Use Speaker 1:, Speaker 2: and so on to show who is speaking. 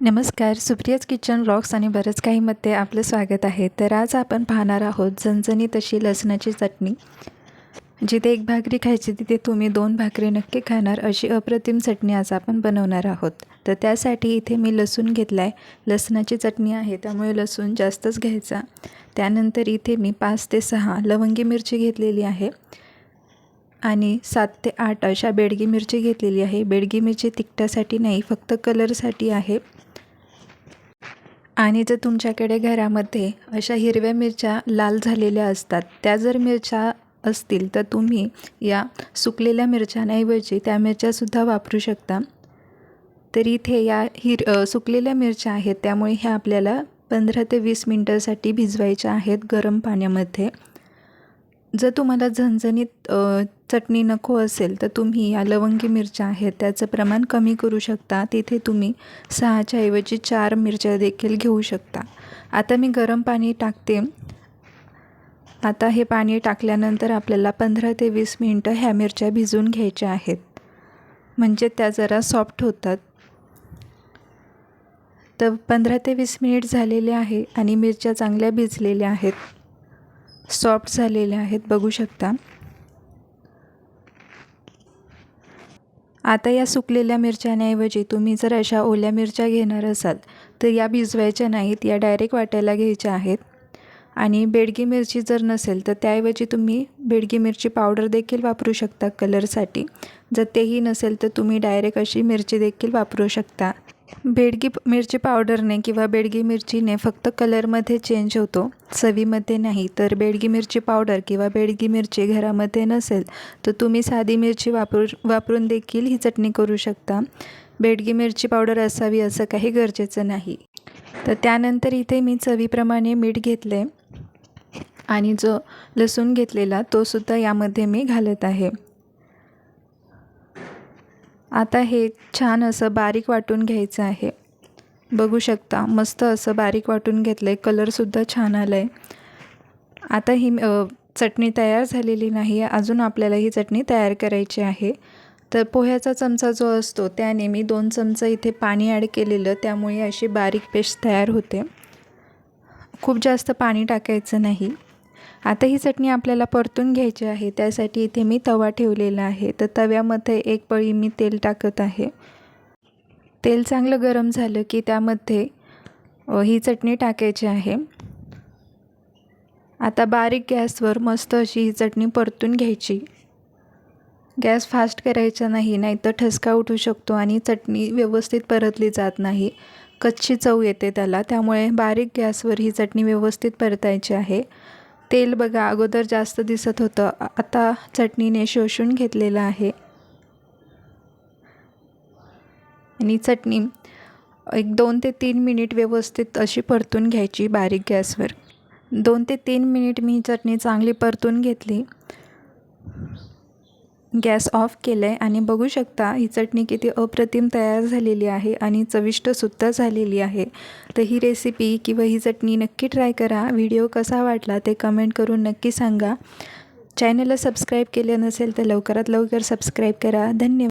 Speaker 1: नमस्कार Supriya's kitchen blogs आणि बरंच काहीमध्ये आपलं स्वागत आहे. तर आज आपण पाहणार आहोत झणझणीत अशी लसणाची चटणी जिथे एक भाकरी खायची तिथे तुम्ही दोन भाकरी नक्की खाणार अशी अप्रतिम चटणी आज आपण बनवणार आहोत. तर त्यासाठी इथे मी लसूण घेतला आहे लसणाची चटणी आहे त्यामुळे लसूण जास्तच घ्यायचा. त्यानंतर इथे मी पाच ते सहा लवंगी मिरची घेतलेली आहे आणि सात ते आठ अशा बेडगी मिरची घेतलेली आहे. बेडगी मिरची तिखटासाठी नाही फक्त कलरसाठी आहे. आणि जर तुमच्याकडे घरामध्ये अशा हिरव्या मिरच्या लाल झालेल्या असतात त्या जर मिरच्या असतील तर तुम्ही या सुकलेल्या मिरच्यांऐवजी त्या मिरच्यासुद्धा वापरू शकता. तर इथे या हिर सुकलेल्या मिरच्या आहेत त्यामुळे ह्या आपल्याला पंधरा ते वीस मिनटासाठी भिजवायच्या आहेत गरम पाण्यामध्ये. जर तुम्हाला झणझणीत चटणी नको असेल तर तुम्ही या लवंगी मिरच्या आहेत त्याचं प्रमाण कमी करू शकता. तिथे तुम्ही सहाच्या ऐवजी चार मिरच्या देखील घेऊ शकता. आता मी गरम पाणी टाकते. आता हे पाणी टाकल्यानंतर आपल्याला पंधरा ते वीस मिनटं ह्या मिरच्या भिजून घ्यायच्या आहेत. म्हणजे त्या जरा सॉफ्ट होतात. तर पंधरा ते वीस मिनिट झालेले आहे आणि मिरच्या चांगल्या भिजलेल्या आहेत. सॉफ्ट झालेल्या आहेत बघू शकता. आता या सुकलेल्या मिरच्यांऐवजी तुम्ही जर अशा ओल्या मिरच्या घेणार असाल तर या भिजवायच्या नाहीत या डायरेक्ट वाटायला घ्यायच्या आहेत. आणि बेडगी मिरची जर नसेल तर त्याऐवजी तुम्ही बेडगी मिरची पावडर देखील वापरू शकता कलरसाठी जर तेही नसेल तर तुम्ही डायरेक्ट अशी मिरची देखील वापरू शकता. बेडगी मिरची पावडरने किंवा बेडगी मिरचीने फक्त कलरमध्ये चेंज होतो चवीमध्ये नाही. तर बेडगी मिरची पावडर किंवा बेडगी मिरची घरामध्ये नसेल तर तुम्ही साधी मिरची वापरू वापरून देखील ही चटणी करू शकता. बेडगी मिरची पावडर असावी असं काही गरजेचं नाही. तर त्यानंतर इथे मी चवीप्रमाणे मीठ घेतले आणि जो लसूण घेतलेला तोसुद्धा यामध्ये मी घालत आहे. आता हे छान असं बारीक वाटून घ्यायचं आहे. बघू शकता मस्त असं बारीक वाटून घेतलं आहे कलरसुद्धा छान आलं आहे आता ही चटणी तयार झालेली नाही. आहे अजून आपल्याला ही चटणी तयार करायची आहे. तर पोह्याचा चमचा जो असतो त्याने मी दोन चमचा इथे पाणी ॲड केलेलं. त्यामुळे अशी बारीक पेस्ट तयार होते. खूप जास्त पाणी टाकायचं नाही. आता ही चटणी आपल्याला परतून घ्यायची आहे. त्यासाठी इथे मी तवा ठेवलेला आहे. तर तव्यामध्ये एक पळी मी तेल टाकत आहे. तेल चांगलं गरम झालं की त्यामध्ये ही चटणी टाकायची आहे. आता बारीक गॅसवर मस्त अशी ही चटणी परतून घ्यायची. गॅस फास्ट करायचा नाही नाहीतर ठसका उठू शकतो आणि चटणी व्यवस्थित परतली जात नाही. कच्ची चव येते त्याला त्यामुळे बारीक गॅसवर ही चटणी व्यवस्थित परतायची आहे. तेल बघा अगोदर जास्त दिसत होतं. आता चटणीने शोषून घेतलेलं आहे. आणि चटणी एक दोन ते तीन मिनिट व्यवस्थित अशी परतून घ्यायची बारीक गॅसवर. दोन ते तीन मिनिट मी चटणी चांगली परतून घेतली. गॅस ऑफ केलं आहे आणि बघू शकता ही चटणी किती अप्रतिम तयार झालेली आहे आणि चविष्टसुद्धा झालेली आहे. तर ही रेसिपी किंवा ही चटणी नक्की ट्राय करा. व्हिडिओ कसा वाटला ते कमेंट करून नक्की सांगा. चॅनलला सबस्क्राईब केलं नसेल तर लवकरात लवकर सबस्क्राईब करा. धन्यवाद.